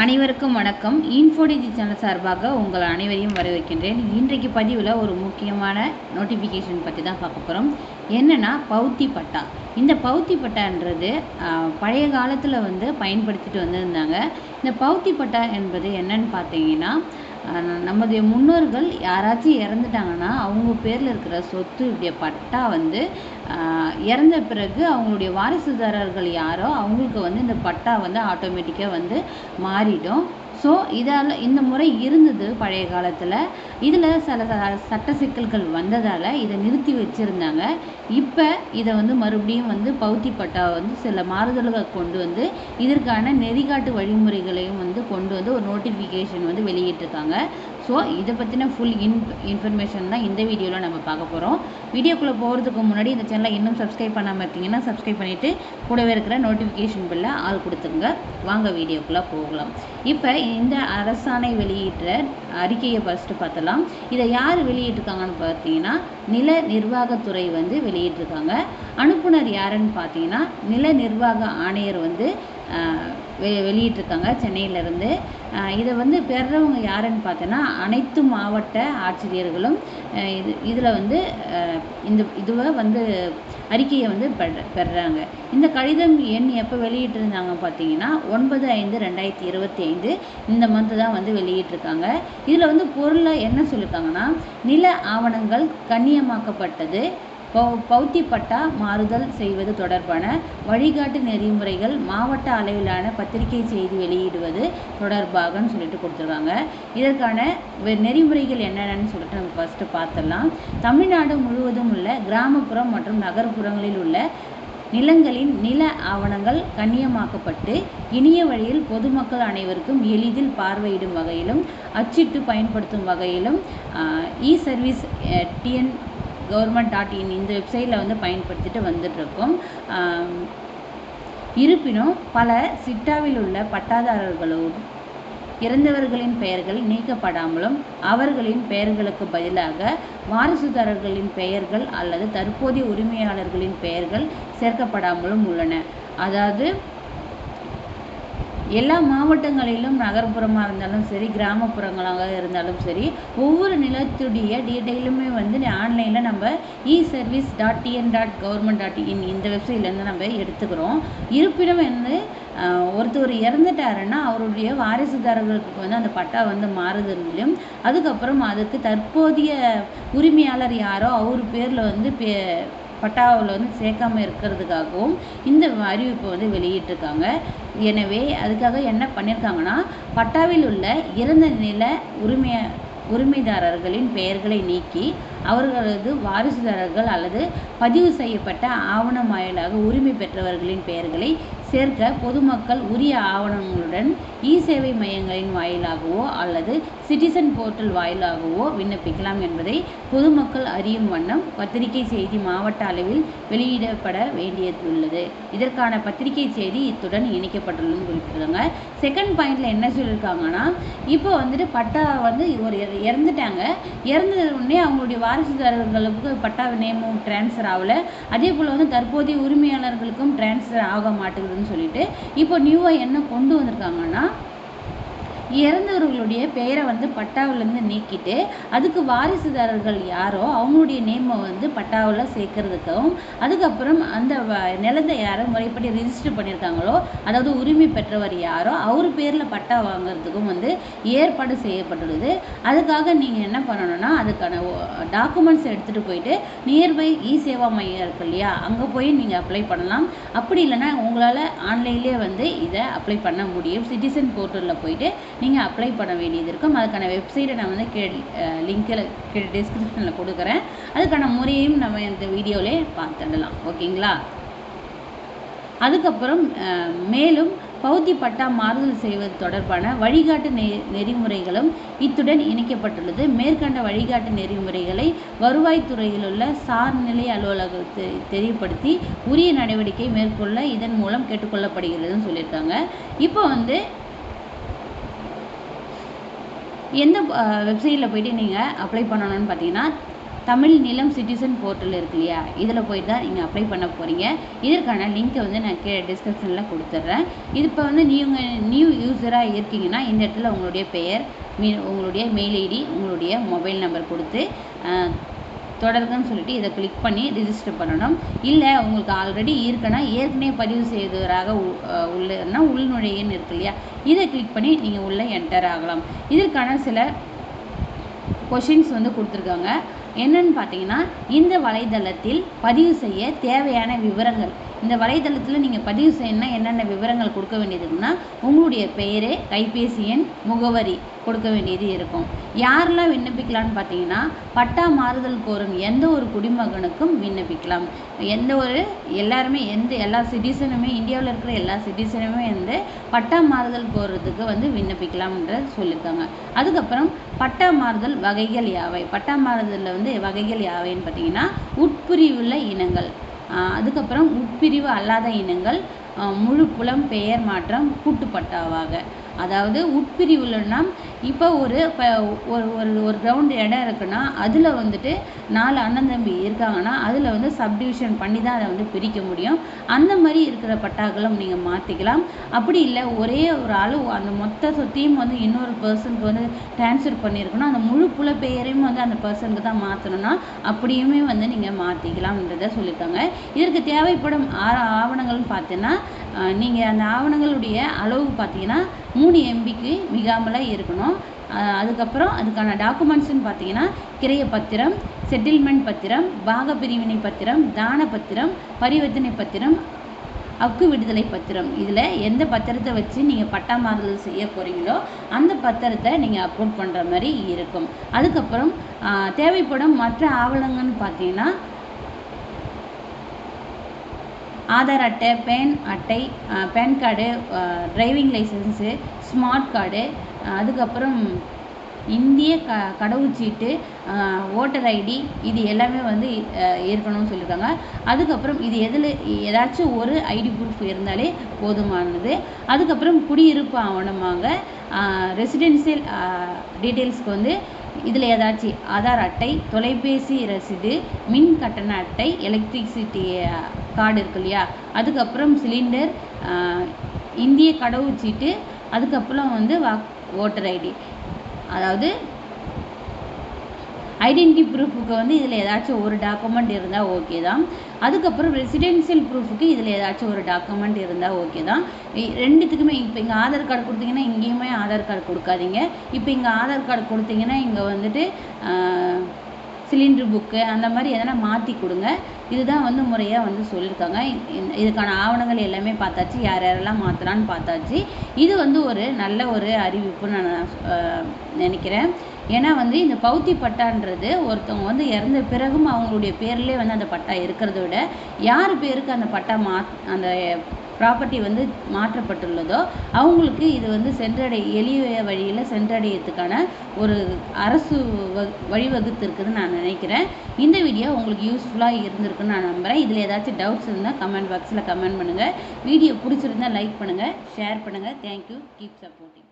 அனைவருக்கும் வணக்கம். இன்ஃபோடிஜி சேனல் சார்பாக உங்கள் அனைவரையும் வரவேற்கின்றேன். இன்றைக்கு பதிவில் ஒரு முக்கியமான நோட்டிஃபிகேஷன் பற்றி தான் பார்க்க போகிறோம் என்னென்னா பௌத்தி பட்டா. இந்த பௌத்தி பட்டான்றது பழைய காலத்தில் வந்து பயன்படுத்திட்டு வந்திருந்தாங்க. இந்த பௌத்தி பட்டா என்பது என்னன்னு பார்த்தீங்கன்னா நம்முடைய முன்னோர்கள் யாராச்சும் இறந்துட்டாங்கன்னா அவங்க பேரில் இருக்கிற சொத்துடைய பட்டா வந்து இறந்த பிறகு அவங்களுடைய வாரிசுதாரர்கள் யாரோ அவங்களுக்கு வந்து இந்த பட்டா வந்து ஆட்டோமேட்டிக்காக வந்து மாறிடும். ஸோ இதால் இந்த முறை இருந்தது பழைய காலத்தில். இதில் சில ச- சட்ட சிக்கல்கள் வந்ததால் இதை நிறுத்தி வச்சுருந்தாங்க. இப்போ இதை வந்து மறுபடியும் வந்து பௌத்தி பட்டா வந்து சில மாறுதல்களை கொண்டு வந்து இதற்கான நெறிகாட்டு வழிமுறைகளையும் வந்து கொண்டு வந்து ஒரு நோட்டிஃபிகேஷன் வந்து வெளியிட்டிருக்காங்க. ஸோ இதை பற்றின ஃபுல் இன் இன்ஃபர்மேஷன் தான் இந்த வீடியோவில் நம்ம பார்க்க போகிறோம் வீடியோக்குள்ளே போகிறதுக்கு முன்னாடி இந்த சேனலை இன்னும் சப்ஸ்கிரைப் பண்ணாமல் இருக்கீங்கன்னா சப்ஸ்கிரைப் பண்ணிவிட்டு கூடவே இருக்கிற நோட்டிஃபிகேஷன் பில்லை ஆள் கொடுத்துருங்க. வாங்க வீடியோக்குள்ளே போகலாம். இப்போ இந்த அரசாணை வெளியிட்ட அறிக்கையை ஃபஸ்ட்டு பார்த்தலாம் இதை யார் வெளியிட்டிருக்காங்கன்னு பார்த்தீங்கன்னா நில நிர்வாகத்துறை வந்து வெளியிட்டிருக்காங்க. அனுப்புனர் யாருன்னு பார்த்தீங்கன்னா நில நிர்வாக ஆணையர் வந்து வெ வெளியிட்டிருக்காங்க சென்னையிலேருந்து. இதை வந்து பெறுறவங்க யாருன்னு பார்த்தோன்னா அனைத்து மாவட்ட ஆட்சியர்களும் இது இதில் வந்து இந்த இதுவை வந்து அறிக்கையை வந்து பெற பெறுறாங்க இந்த கடிதம் எண் எப்போ வெளியிட்டிருந்தாங்க பார்த்தீங்கன்னா ஒன்பது ஐந்து ரெண்டாயிரத்தி இருபத்தி ஐந்து இந்த மந்த்து தான் வந்து வெளியிட்டிருக்காங்க. இதில் வந்து பொருளை என்ன சொல்லியிருக்காங்கன்னா நில ஆவணங்கள் கண்ணியமாக்கப்பட்டது பௌ- பௌத்தி பட்டா மாறுதல் செய்வது தொடர்பான வழிகாட்டு நெறிமுறைகள் மாவட்ட அளவிலான பத்திரிகை செய்தி வெளியிடுவது தொடர்பாகன்னு சொல்லிட்டு கொடுத்துருக்காங்க. இதற்கான வெ- நெறிமுறைகள் என்னென்னு சொல்லிட்டு நம்ம ஃபஸ்ட்டு பார்த்துடலாம். தமிழ்நாடு முழுவதும் உள்ள கிராமப்புறம் மற்றும் நகர்ப்புறங்களில் உள்ள நிலங்களின் நில ஆவணங்கள் கண்ணியமாக்கப்பட்டு இனிய வழியில் பொதுமக்கள் அனைவருக்கும் எளிதில் பார்வையிடும் வகையிலும் அச்சிட்டு பயன்படுத்தும் வகையிலும் e service TN government dot in இந்த வெப்சைட்டில் வந்து பயன்படுத்திட்டு வந்துட்டுருக்கோம். இருப்பினும் பல சிட்டாவில் உள்ள பட்டாதாரர்களோடு இறந்தவர்களின் பெயர்கள் நீக்கப்படாமலும் அவர்களின் பெயர்களுக்கு பதிலாக வாரிசுதாரர்களின் பெயர்கள் அல்லது தற்போதைய உரிமையாளர்களின் பெயர்கள் சேர்க்கப்படாமலும் உள்ளன. அதாவது எல்லா மாவட்டங்களிலும் நகர்ப்புறமாக இருந்தாலும் சரி கிராமப்புறங்களாக இருந்தாலும் சரி ஒவ்வொரு நிலத்துடைய டீட்டெயிலுமே வந்து ஆன்லைனில் நம்ம e service dot TN dot government dot in இந்த வெப்சைட்லேருந்து நம்ம எடுத்துக்கிறோம். இருப்பினும் வந்து ஒருத்தர் இறந்துட்டாருன்னா அவருடைய வாரிசுதாரர்களுக்கு வந்து அந்த பட்டா வந்து மாறுதலும் அதுக்கப்புறம் அதுக்கு தற்போதைய உரிமையாளர் யாரோ அவர் பேரில் வந்து பே பட்டாவில் வந்து சேர்க்காம இருக்கிறதுக்காகவும் இந்த அறிவிப்பை வந்து வெளியிட்டிருக்காங்க. எனவே அதுக்காக என்ன பண்ணியிருக்காங்கன்னா பட்டாவில் உள்ள இறந்த நில உரிமையை உரிமைதாரர்களின் பெயர்களை நீக்கி அவர்களது வாரிசுதாரர்கள் அல்லது பதிவு செய்யப்பட்ட ஆவண வாயிலாக உரிமை பெற்றவர்களின் பெயர்களை சேர்க்க பொதுமக்கள் உரிய ஆவணங்களுடன் இ சேவை மையங்களின் வாயிலாகவோ அல்லது சிட்டிசன் போர்ட்டல் வாயிலாகவோ விண்ணப்பிக்கலாம் என்பதை பொதுமக்கள் அறியும் வண்ணம் பத்திரிகை செய்தி மாவட்ட அளவில் வெளியிடப்பட வேண்டியதுள்ளது. இதற்கான பத்திரிகை செய்தி இத்துடன் இணைக்கப்பட்டுள்ளதுன்னு குறிப்பிட்டிருக்காங்க. செகண்ட் பாயிண்ட்ல என்ன சொல்லியிருக்காங்கன்னா இப்போ வந்துட்டு பட்டா வந்து ஒரு இறந்துட்டாங்க. இறந்தது உடனே அவங்களுடைய வாரிசுதாரர்களுக்கு பட்டா நேமும் டிரான்ஸ்ஃபர் ஆகல. அதே போல் வந்து தற்போதைய உரிமையாளர்களுக்கும் டிரான்ஸ்ஃபர் ஆக மாட்டேங்குதுன்னு சொல்லிட்டு இப்போ நியூவாக என்ன கொண்டு வந்திருக்காங்கன்னா இறந்தவர்களுடைய பெயரை வந்து பட்டாவிலேருந்து நீக்கிட்டு அதுக்கு வாரிசுதாரர்கள் யாரோ அவங்களுடைய நேமை வந்து பட்டாவில் சேர்க்கறதுக்கும் அதுக்கப்புறம் அந்த வ- நிலத்தை யாரோ முறைப்படி ரிஜிஸ்டர் பண்ணியிருக்காங்களோ அதாவது உரிமை பெற்றவர் யாரோ அவர் பேரில் பட்டா வாங்குறதுக்கும் வந்து ஏற்பாடு செய்யப்பட்டுள்ளது. அதுக்காக நீங்கள் என்ன பண்ணணும்னா அதுக்கான டாக்குமெண்ட்ஸ் எடுத்துகிட்டு போயிட்டு நியர்பை இ சேவா மையம் இருக்கு இல்லையா அங்கே போய் நீங்கள் அப்ளை பண்ணலாம். அப்படி இல்லைன்னா உங்களால் ஆன்லைன்லேயே வந்து இதை அப்ளை பண்ண முடியும். சிட்டிசன் போர்ட்டலில் போயிட்டு நீங்கள் அப்ளை பண்ண வேண்டியது இருக்கும். அதுக்கான வெப்சைட்டை நான் வந்து கீழே லிங்கில் கீழே டிஸ்கிரிப்ஷனில் கொடுக்குறேன். அதுக்கான முறையையும் நம்ம இந்த வீடியோவிலே பார்த்துடலாம். ஓகேங்களா? அதுக்கப்புறம் மேலும் பௌத்தி பட்டா மாறுதல் செய்வது தொடர்பான வழிகாட்டு நெ நெறிமுறைகளும் இத்துடன் இணைக்கப்பட்டுள்ளது. மேற்கண்ட வழிகாட்டு நெறிமுறைகளை வருவாய்த்துறையில் உள்ள சார்நிலை அலுவலகத்தை தெரியப்படுத்தி உரிய நடவடிக்கை மேற்கொள்ள இதன் மூலம் கேட்டுக்கொள்ளப்படுகிறதுன்னு சொல்லியிருக்காங்க. இப்போ வந்து எந்த வெப்சைட்டில் போயிட்டு நீங்கள் அப்ளை பண்ணணும்னு பார்த்தீங்கன்னா தமிழ் நிலம் சிட்டிசன் போர்ட்டல் இருக்கு இல்லையா? இதில் போய்ட்டு தான் நீங்கள் அப்ளை பண்ண போகிறீங்க இதற்கான லிங்க்கை வந்து நான் கீழே டிஸ்கிரிப்ஷனில் கொடுத்துட்றேன் இது இப்போ வந்து நீங்கள் நியூ யூஸராக இருக்கீங்கன்னா இந்த இடத்துல உங்களுடைய பெயர் மீ உங்களுடைய மெயில் ஐடி உங்களுடைய மொபைல் நம்பர் கொடுத்து தொடர்கன்னு சொல்லிட்டு இதை கிளிக் பண்ணி ரிஜிஸ்டர் பண்ணணும். இல்லை உங்களுக்கு ஆல்ரெடி இருக்குன்னா ஏற்கனவே பதிவு செய்தவராக உ- உள்ளன்னா உள்நுழையன்னு இருக்கு இல்லையா? இதை கிளிக் பண்ணி நீங்கள் உள்ளே என்டர் ஆகலாம். இதற்கான சில கொஷின்ஸ் வந்து கொடுத்துருக்காங்க. என்னன்னு பார்த்தீங்கன்னா இந்த வலைதளத்தில் பதிவு செய்ய தேவையான விவரங்கள். இந்த வலைதளத்தில் நீங்கள் பதிவு செய்யணும்னா என்னென்ன விவரங்கள் கொடுக்க வேண்டியது இருக்குன்னா உங்களுடைய பெயர் கைபேசி எண் முகவரி கொடுக்க வேண்டியது இருக்கும். யாரெல்லாம் விண்ணப்பிக்கலாம்னு பார்த்தீங்கன்னா பட்டா மாறுதல் கோரும் எந்த ஒரு குடிமகனுக்கும் விண்ணப்பிக்கலாம். எந்த ஒரு எல்லாருமே எந்த எல்லா சிட்டிசனுமே இந்தியாவில் இருக்கிற எல்லா சிட்டிசனுமே வந்து பட்டா மாறுதல் கோருறதுக்கு வந்து விண்ணப்பிக்கலாம்ன்ற சொல்லியிருக்காங்க. அதுக்கப்புறம் பட்டா மாறுதல் வகைகள் யாவை? பட்டா மாறுதலில் வந்து வகைகள் யாவைன்னு பார்த்தீங்கன்னா உட்பிரிவுள்ள இனங்கள். அதுக்கப்புறம் உட்பிரிவு அல்லாத இனங்கள் முழு புலம் பெயர் மாற்றம் கூட்டுப்பட்டாவாக. அதாவது உட்பிரிவுலன்னா இப்போ ஒரு இப்போ ஒரு ஒரு ஒரு கிரவுண்டு இடம் இருக்குன்னா அதில் வந்துட்டு நாலு அண்ணன் தம்பி இருக்காங்கன்னா அதில் வந்து சப்டிவிஷன் பண்ணி தான் அதை வந்து பிரிக்க முடியும். அந்த மாதிரி இருக்கிற பட்டாக்களும் நீங்கள் மாற்றிக்கலாம் அப்படி இல்லை ஒரே ஒரு ஆள் அந்த மொத்த சொத்தையும் வந்து இன்னொரு பர்சனுக்கு வந்து ட்ரான்ஸ்ஃபர் பண்ணியிருக்கணும் அந்த முழு புல பெயரையும் வந்து அந்த பர்சனுக்கு தான் மாற்றணும்னா அப்படியுமே வந்து நீங்கள் மாற்றிக்கலாம்ன்றத சொல்லியிருக்காங்க இதற்கு தேவைப்படும் ஆ- ஆவணங்கள்னு பார்த்தீங்கன்னா நீங்கள் அந்த ஆவணங்களுடைய அளவு பார்த்தீங்கன்னா மூணு எம்பிக்கு மிகாமலாக இருக்கணும். அதுக்கப்புறம் அதுக்கான டாக்குமெண்ட்ஸ்னு பார்த்தீங்கன்னா கிரைய பத்திரம் செட்டில்மெண்ட் பத்திரம் பாகப்பிரிவினை பத்திரம் தான பத்திரம் பரிவர்த்தனை பத்திரம் அக்கு விடுதலை பத்திரம். இதில் எந்த பத்திரத்தை வச்சு நீங்கள் பட்டா மாறுதல் செய்ய போகிறீங்களோ அந்த பத்திரத்தை நீங்கள் அப்லோட் பண்ணுற மாதிரி இருக்கும். அதுக்கப்புறம் தேவைப்படும் மற்ற ஆவணங்கள்னு பார்த்தீங்கன்னா ஆதார் அட்டை பேன் அட்டை PAN card driving license smart card அதுக்கப்புறம் இந்திய க கடவுச்சீட்டு ஓட்டர் ஐடி இது எல்லாமே வந்து இருக்கணும்னு சொல்லியிருக்காங்க அதுக்கப்புறம் இது எதில் ஏதாச்சும் ஒரு ஐடி ப்ரூஃப் இருந்தாலே போதுமானது. அதுக்கப்புறம் குடியிருப்பு ஆவணமாக ரெசிடென்சியல் டீட்டெயில்ஸ்க்கு வந்து இதில் ஏதாச்சும் ஆதார் அட்டை தொலைபேசி ரசீது மின் கட்டண அட்டை எலக்ட்ரிசிட்டி கார்டு இருக்கு இல்லையா? அதுக்கப்புறம் சிலிண்டர் இந்திய கடவுச்சீட்டு அதுக்கப்புறம் வந்து வாக் ஓட்டர் ஐடி அதாவது ஐடென்டி ப்ரூஃபுக்கு வந்து இதில் ஏதாச்சும் ஒரு டாக்குமெண்ட் இருந்தால் ஓகே தான். அதுக்கப்புறம் ரெசிடென்ஷியல் ப்ரூஃபுக்கு இதில் ஏதாச்சும் ஒரு டாக்குமெண்ட் இருந்தால் ஓகே தான். ரெண்டுத்துக்குமே இப்போ இங்கே ஆதார் கார்டு கொடுத்தீங்கன்னா இங்கேயுமே ஆதார் கார்டு கொடுக்காதீங்க. இப்போ இங்கே ஆதார் கார்டு கொடுத்தீங்கன்னா இங்கே வந்துட்டு சிலிண்ட்ரு புக்கு அந்த மாதிரி எதனா மாற்றி கொடுங்க. இதுதான் வந்து முறையாக வந்து சொல்லியிருக்காங்க இதுக்கான ஆவணங்கள் எல்லாமே பார்த்தாச்சு. யார் யாரெல்லாம் மாற்றலான்னு பார்த்தாச்சு. இது வந்து ஒரு நல்ல ஒரு அறிவிப்புன்னு நான் நினைக்கிறேன். ஏன்னா வந்து இந்த பௌத்தி பட்டான்றது ஒருத்தவங்க வந்து இறந்த பிறகும் அவங்களுடைய பேர்லேயே வந்து அந்த பட்டா இருக்கிறத விட யார் பேருக்கு அந்த பட்டா மா அந்த ப்ராப்பர்ட்டி வந்து மாற்றப்பட்டுள்ளதோ அவங்களுக்கு இது வந்து சென்றடை எளிய வழியில் சென்றடையிறதுக்கான ஒரு அரசு வ- வழிவகுத்து இருக்குதுன்னு நான் நினைக்கிறேன். இந்த வீடியோ உங்களுக்கு யூஸ்ஃபுல்லாக இருந்திருக்குன்னு நான் நம்புகிறேன் இதில் ஏதாச்சும் டவுட்ஸ் இருந்தால் கமெண்ட் பாக்ஸில் கமெண்ட் பண்ணுங்கள் வீடியோ பிடிச்சிருந்தா லைக் பண்ணுங்கள் ஷேர் பண்ணுங்கள் தேங்க்யூ கீப் சப்போர்ட்டிங்